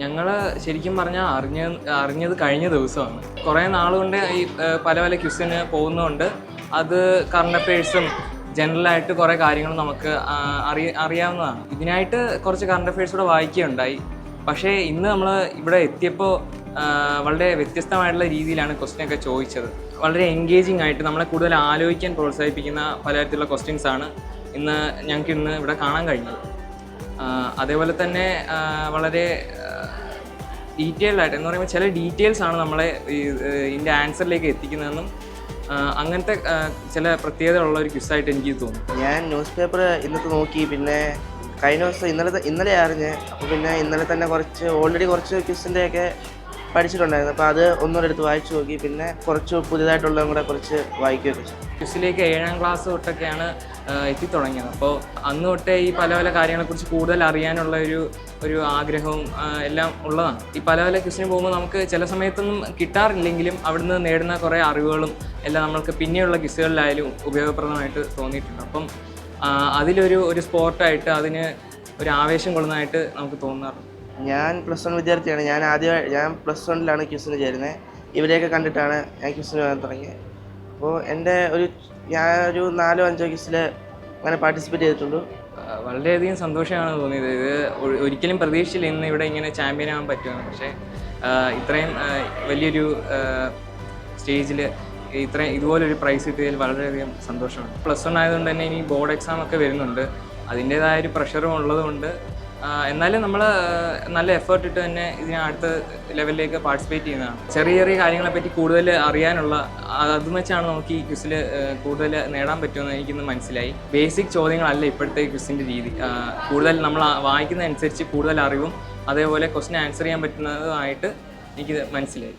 ഞങ്ങൾ ശരിക്കും പറഞ്ഞാൽ അറിഞ്ഞ അറിഞ്ഞത് കഴിഞ്ഞ ദിവസമാണ്. കുറേ നാളുകൊണ്ട് ഈ പല പല ക്യുസിന് പോകുന്നതുകൊണ്ട് അത് കറണ്ട് അഫയേഴ്സും ജനറലായിട്ട് കുറേ കാര്യങ്ങൾ നമുക്ക് അറിയ അറിയാവുന്നതാണ്. ഇതിനായിട്ട് കുറച്ച് കറണ്ട് അഫയേഴ്സ് കൂടെ വായിക്കുകയുണ്ടായി. പക്ഷേ ഇന്ന് നമ്മൾ ഇവിടെ എത്തിയപ്പോൾ വളരെ വ്യത്യസ്തമായിട്ടുള്ള രീതിയിലാണ് ക്വസ്റ്റ്യൻ ഒക്കെ ചോദിച്ചത്. വളരെ എൻഗേജിങ് ആയിട്ട് നമ്മളെ കൂടുതൽ ആലോചിക്കാൻ പ്രോത്സാഹിപ്പിക്കുന്ന പലതരത്തിലുള്ള ക്വസ്റ്റ്യൻസ് ആണ് ഇന്ന് ഞങ്ങൾക്ക് ഇന്ന് ഇവിടെ കാണാൻ കഴിഞ്ഞത്. അതേപോലെ തന്നെ വളരെ ഡീറ്റെയിൽഡ് ആയിട്ട് എന്ന് പറയുമ്പോൾ ചില ഡീറ്റെയിൽസ് ആണ് നമ്മളെ ഇതിന്റെ ആൻസറിലേക്ക് എത്തിക്കുന്നതെന്നും അങ്ങനത്തെ ചില പ്രത്യേകത ഉള്ള ഒരു ക്വിസായിട്ട് എനിക്ക് തോന്നുന്നു. ഞാൻ ന്യൂസ് പേപ്പർ ഇന്നത്തെ നോക്കി പിന്നെ കഴിഞ്ഞ ദിവസം ഇന്നലെ ഇന്നലെ അറിഞ്ഞ് അപ്പോൾ പിന്നെ ഇന്നലെ തന്നെ കുറച്ച് ഓൾറെഡി കുറച്ച് ക്വിസിന്റെ ഒക്കെ പഠിച്ചിട്ടുണ്ടായിരുന്നു. അപ്പോൾ അത് ഒന്നുകൂടെ എടുത്ത് വായിച്ചു നോക്കി. പിന്നെ കുറച്ച് പുതിയതായിട്ടുള്ളതും കൂടെ കുറച്ച് വായിക്കുകയൊക്കെ ചെയ്തു. ക്വിസിലേക്ക് ഏഴാം ക്ലാസ് തൊട്ടൊക്കെയാണ് എത്തി എത്തിത്തുടങ്ങിയത്. അപ്പോൾ അന്ന് തൊട്ടേ ഈ പല പല കാര്യങ്ങളെക്കുറിച്ച് കൂടുതൽ അറിയാനുള്ള ഒരു ഒരു ആഗ്രഹവും എല്ലാം ഉള്ളതാണ്. ഈ പല പല ക്വസ്റ്റിന് പോകുമ്പോൾ നമുക്ക് ചില സമയത്തൊന്നും കിട്ടാറില്ലെങ്കിലും അവിടുന്ന് നേടുന്ന കുറേ അറിവുകളും എല്ലാം നമ്മൾക്ക് പിന്നെയുള്ള ക്വിസുകളിലായാലും ഉപയോഗപ്രദമായിട്ട് തോന്നിയിട്ടുണ്ട്. അപ്പം അതിലൊരു ഒരു സ്പോർട്ടായിട്ട് അതിന് ഒരു ആവേശം കൊള്ളുന്നതായിട്ട് നമുക്ക് തോന്നാറുണ്ട്. ഞാൻ പ്ലസ് വൺ വിദ്യാർത്ഥിയാണ്. ഞാൻ ആദ്യമായി ഞാൻ പ്ലസ് വണ്ണിലാണ് ക്യൂസിന് ചേരുന്നത് ഇവരെയൊക്കെ കണ്ടിട്ടാണ് ഞാൻ ക്യൂസിന് വരാൻ തുടങ്ങിയത് അപ്പോൾ എന്റെ ഒരു ഞാൻ ഒരു നാലോ അഞ്ചോ ക്യൂസിൽ അങ്ങനെ പാർട്ടിസിപ്പേറ്റ് ചെയ്തിട്ടുള്ളൂ. വളരെയധികം സന്തോഷമാണ് തോന്നിയത്. ഇത് ഒരിക്കലും പ്രതീക്ഷിച്ചില്ല ഇന്ന് ഇവിടെ ഇങ്ങനെ ചാമ്പ്യൻ ആവാൻ പറ്റുമെന്ന്. പക്ഷേ ഇത്രയും വലിയൊരു സ്റ്റേജിൽ ഇത്രയും ഇതുപോലൊരു പ്രൈസ് കിട്ടിയതിൽ വളരെയധികം സന്തോഷമാണ്. പ്ലസ് വൺ ആയതുകൊണ്ട് തന്നെ ഇനി ബോർഡ് എക്സാം ഒക്കെ വരുന്നുണ്ട്. അതിന്റേതായ ഒരു പ്രഷറും ഉള്ളതുകൊണ്ട് എന്നാലും നമ്മൾ നല്ല എഫേർട്ട് ഇട്ട് തന്നെ ഇതിനെ അടുത്ത ലെവലിലേക്ക് പാർട്ടിസിപ്പേറ്റ് ചെയ്യുന്നതാണ്. ചെറിയ ചെറിയ കാര്യങ്ങളെ പറ്റി കൂടുതൽ അറിയാനുള്ള അതും വെച്ചാണ് നമുക്ക് ഈ ക്വിസിൽ കൂടുതൽ നേടാൻ പറ്റുമെന്ന് എനിക്കിന്ന് മനസ്സിലായി. ബേസിക് ചോദ്യങ്ങളല്ല ഇപ്പോഴത്തെ ക്വിസിന്റെ രീതി. കൂടുതൽ നമ്മൾ വായിക്കുന്നതനുസരിച്ച് കൂടുതൽ അറിവും അതേപോലെ ക്വസ്റ്റിന് ആൻസർ ചെയ്യാൻ പറ്റുന്നതുമായിട്ട് എനിക്ക് മനസ്സിലായി.